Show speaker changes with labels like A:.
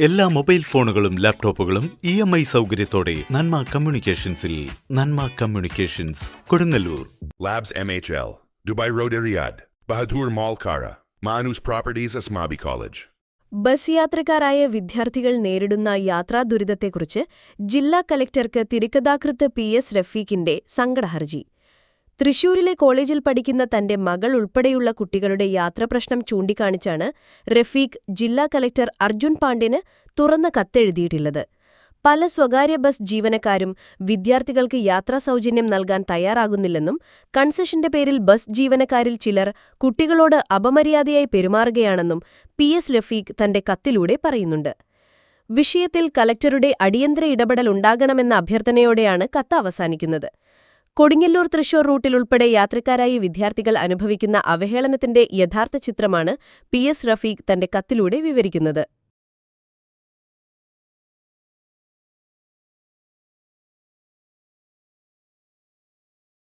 A: എല്ലാ മൊബൈൽ ഫോണുകളും ലാപ്ടോപ്പുകളും ഇ എം ഐ സൗകര്യത്തോടെ നന്മ കമ്മ്യൂണിക്കേഷൻസിൽ Nanma communications Kodungallur.
B: Labs MHL Dubai road Riyadh, Bahadur mall Kara, Manoos properties Asmabi college
C: bus യാത്രക്കാരായ വിദ്യാർത്ഥികൾ നേരിടുന്ന യാത്രാ ദുരിതത്തെക്കുറിച്ച് ജില്ലാ കലക്ടർക്ക് തിരുക്കഥാകൃത്ത് പി എസ് റഫീഖിന്റെ സങ്കടഹർജി. തൃശൂരിലെ കോളേജിൽ പഠിക്കുന്ന തന്റെ മകൾ ഉൾപ്പെടെയുള്ള കുട്ടികളുടെ യാത്രാപ്രശ്നം ചൂണ്ടിക്കാണിച്ചാണ് റഫീഖ് ജില്ലാ കലക്ടർ അർജുൻ പാണ്ഡ്യന് തുറന്ന കത്തെഴുതിയിട്ടുള്ളത്. പല സ്വകാര്യ ബസ് ജീവനക്കാരും വിദ്യാർത്ഥികൾക്ക് യാത്രാ സൗജന്യം നൽകാൻ തയ്യാറാകുന്നില്ലെന്നും കൺസെഷന്റെ പേരിൽ ബസ് ജീവനക്കാരിൽ ചിലർ കുട്ടികളോട് അപമര്യാദയായി പെരുമാറുകയാണെന്നും പി എസ് റഫീഖ് തന്റെ കത്തിലൂടെ പറയുന്നുണ്ട്. വിഷയത്തിൽ കലക്ടറുടെ അടിയന്തര ഇടപെടൽ ഉണ്ടാകണമെന്ന അഭ്യർത്ഥനയോടെയാണ് കത്ത് അവസാനിക്കുന്നത്. കൊടുങ്ങല്ലൂർ തൃശൂർ റൂട്ടിൽ ഉൾപ്പെടെ യാത്രക്കാരായി വിദ്യാർത്ഥികൾ അനുഭവിക്കുന്ന അവഹേളനത്തിന്റെ യഥാർത്ഥ ചിത്രമാണ് പി എസ് റഫീഖ് തന്റെ കത്തിലൂടെ വിവരിക്കുന്നത്.